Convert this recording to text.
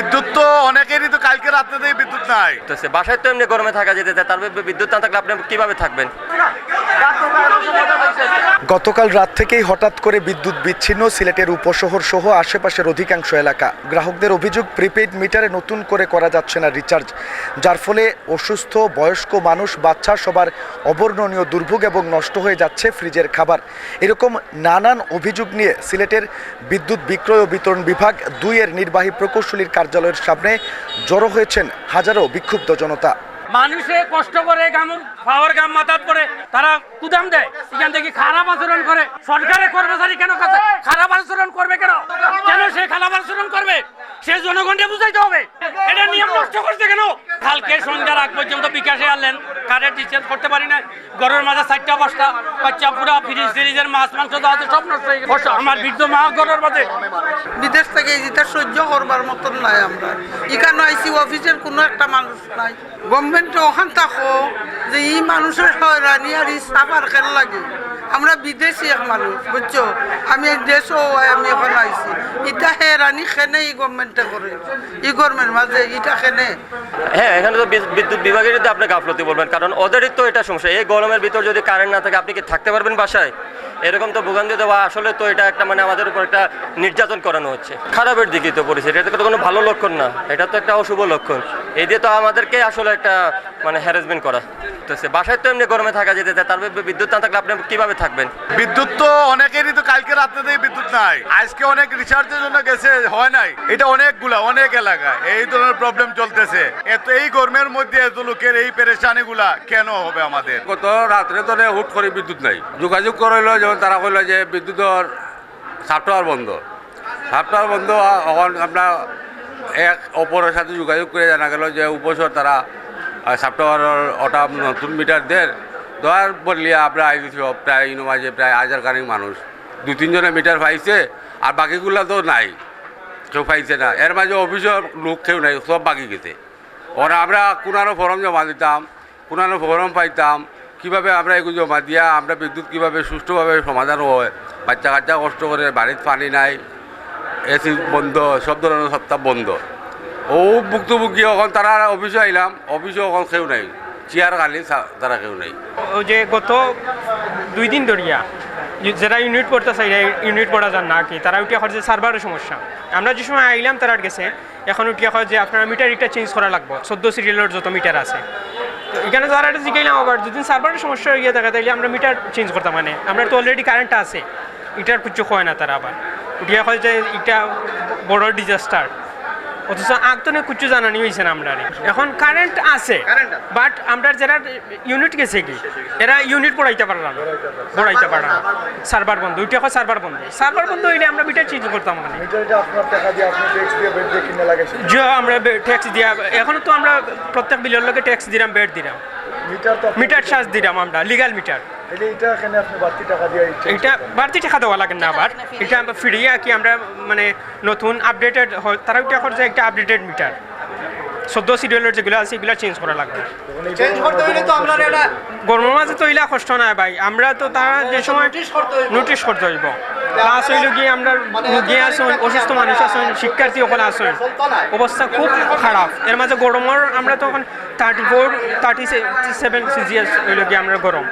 বিদ্যুৎ তো অনেকেরই তো কালকে রাত্রে থেকে বিদ্যুৎ নাই। তো সে বাসায় তো এমনি গরমে থাকা যেতে চায় তারপর বিদ্যুৎ না থাকলে আপনি কীভাবে থাকবেন? গতকাল রাত থেকেই হঠাৎ করে বিদ্যুৎ বিচ্ছিন্ন সিলেটের উপশহর সহ আশেপাশের অধিকাংশ এলাকা। গ্রাহকদের অভিযোগ প্রিপেইড মিটারে নতুন করে করা যাচ্ছে না রিচার্জ। যার ফলে অসুস্থ, বয়স্ক মানুষ, বাচ্চা সবার অবর্ণনীয় দুর্ভোগ এবং নষ্ট হয়ে যাচ্ছে ফ্রিজের খাবার। এরকম নানান অভিযোগ নিয়ে সিলেটের বিদ্যুৎ বিক্রয় ও বিতরণ বিভাগ দুইয়ের নির্বাহী প্রকৌশলীর কার্যালয়ের সামনে জড়ো হয়েছেন হাজারো বিক্ষুব্ধ জনতা। মানুষে কষ্ট করে গাম পাওয়ার গাম মাথাত পরে তারা কুদাম দেয়। এখান থেকে খারাপ আচরণ করে। সরকারের কর্মচারী কেন খারাপ আচরণ করবে কেন? কেন সে খারাপ আচরণ করবে? সে জনগণকে বুঝাইতে হবে। এটা নিয়ম নষ্ট করছে কেন? কালকে সন্ধ্যার আগ পর্যন্ত বিকাশে আনলেন। কারেন্ট রিচার্জ করতে পারি না ঘরের মাঝে চারটা পাঁচটা বাচ্চা পুরা ফ্রিজ ফ্রিজের মাছ, মাংস দেওয়া আছে সব নষ্ট হয়ে গেছে। আমার বৃদ্ধ মা ঘরের মাঝে। বিদেশ থেকে যেটা সহ্য করবার মতন নাই আমরা। এখানে আইসি অফিসের কোনো একটা মানুষ নাই। গভর্নমেন্ট ওখান থাকো যে ই মানুষের হয়রানি আর ই সাফার খেল লাগে। আমরা বিদেশি এক মানুষ, বুঝছ? আমি এই দেশও আমি এখন আইসি ইটা হেরানি খেনে ই গভর্নমেন্টে করে। ই গভর্নমেন্ট মাঝে ইটা খেনে। হ্যাঁ এখানে তো বিদ্যুৎ বিভাগের যদি আপনি গাফলতি বলবেন, কারণ ওদেরই তো এটা সমস্যা। এই গরমের ভিতর যদি কারেন্ট না থাকে, আপনি কি থাকতে পারবেন বাসায়? এরকম তো ভোগান্তি দেওয়া, আসলে তো এটা একটা মানে আমাদের উপর একটা নির্যাতন করানো হচ্ছে। খারাপের দিকেই তো পরিস্থিতি এটা তো কোনো ভালো লক্ষণ না, এটা তো একটা অশুভ লক্ষণ। এই দিয়ে তো আমাদেরকে আসলে একটা মানে হ্যারাসমেন্ট করা। সে বাসায় তো এমনি গরমে থাকা যেতে চায় তারপরে বিদ্যুৎ না থাকলে আপনি কীভাবে থাকবেন? বিদ্যুৎ তো অনেকেরই তো কালকে রাত্রে থেকে বিদ্যুৎ নাই। আজকে অনেক রিচার্জের জন্য গেছে হয় নাই। এটা অনেকগুলা অনেক এলাকায়। এই ধরনের প্রবলেম চলতেছে। এত এই গরমের মধ্যে এত লোকের এই পেরেশানি গুলা কেন হবে আমাদের? গত রাত্রে তো হুট করে বিদ্যুৎ নাই। যোগাযোগ করল যেমন তারা কইল যে বিদ্যুতের সফটওয়্যার বন্ধ। সফটওয়্যার বন্ধ এখন আমরা এক অপরের সাথে যোগাযোগ করে জানা গেল যে উপসর তারা সফটওয়্যারের ওটা নতুন মিটার দেন দেওয়ার বললি আমরা আই দিছি প্রায় ইনো মাঝে প্রায় হাজার কানিক মানুষ। দু, তিনজনে মিটার পাইছে আর বাকিগুলা তো নাই। কেউ পাইছে না। এর মাঝে অফিসের লোক কেউ নাই, সব বাকি গেছে। ওরা আমরা কোনারও ফর্ম জমা দিতাম, কোনারও ফর্ম পাইতাম। কীভাবে আমরা এগুলো জমা দিয়া, আমরা বিদ্যুৎ কীভাবে সুষ্ঠুভাবে সমাধান হয়, বাচ্চা কাচ্চা কষ্ট করে বাড়িতে পানি নাই, এসি বন্ধ, সব ধরনের সপ্তাহ বন্ধ। ও ভুক্তভোগী এখন তারা অফিসে আইলাম অফিসে এখন কেউ নাই। চেয়ার খালি তারা কেউ নাই। ওই যে গত দুই দিন ধরিয়া যারা ইউনিট পড়তেছে ইউনিট পড়া যান না কি তারা উঠিয়া হয় যে সার্ভারের সমস্যা। আমরা যে সময় আইলাম, তারা গেছে। এখন উঠিয়া হয় যে, আপনার মিটার এটা চেঞ্জ করা লাগবে। চোদ্দ সিরিয়ালের যত মিটার আছে। এখানে যারা এটা জিগাইলাম আবার যদি সার্ভারের সমস্যা হয়ে থাকে তাহলে আমরা মিটার চেঞ্জ করতাম মানে? আমরা তো অলরেডি কারেন্টটা আছে। এটার কিছু হয় না তারা আবার। উঠিয়া হয় যে, এটা বড় ডিজাস্টার অথচ আগতনে কিছু জানানি হয়েছে না আমরা এখন কারেন্ট আছে বাট আমরা যারা ইউনিট গেছে কি এরা ইউনিট পড়াইতে পারলাম না পড়াইতে পারলাম না। সার্ভার বন্ধ ওইটা হয় সার্ভার বন্ধ। সার্ভার বন্ধ হইলে আমরা মিটার চেঞ্জ করতাম মানে। যে আমরা ট্যাক্স দিয়া এখনও তো আমরা প্রত্যেক বিলের লোকে ট্যাক্স দিলাম বেড দিলাম। মিটার মিটার চার্জ দিলাম আমরা লিগাল মিটার এটা বাড়তি টাকা দিয়ে এটা বাড়তি টাকা দেওয়া লাগে না আবার এটা আমরা ফ্রি আর কি আমরা মানে নতুন আপডেটেড তারা করছে একটা আপডেটেড মিটার চোদ্দ সিরিয়ালের যেগুলো আছে এগুলো চেঞ্জ করা লাগবে গরমের মাঝে তো ইলা কষ্ট নাই ভাই আমরা তো তারা যে সময় নোটিশ করতে হইব প্লাস হইল গিয়ে আমরা রুগী আসুন অসুস্থ মানুষ আসুন শিক্ষার্থী ওখানে আসুন অবস্থা খুব খারাপ এর মাঝে গরমের আমরা তখন thirty four thirty seven CGS হইল গিয়ে আমরা গরম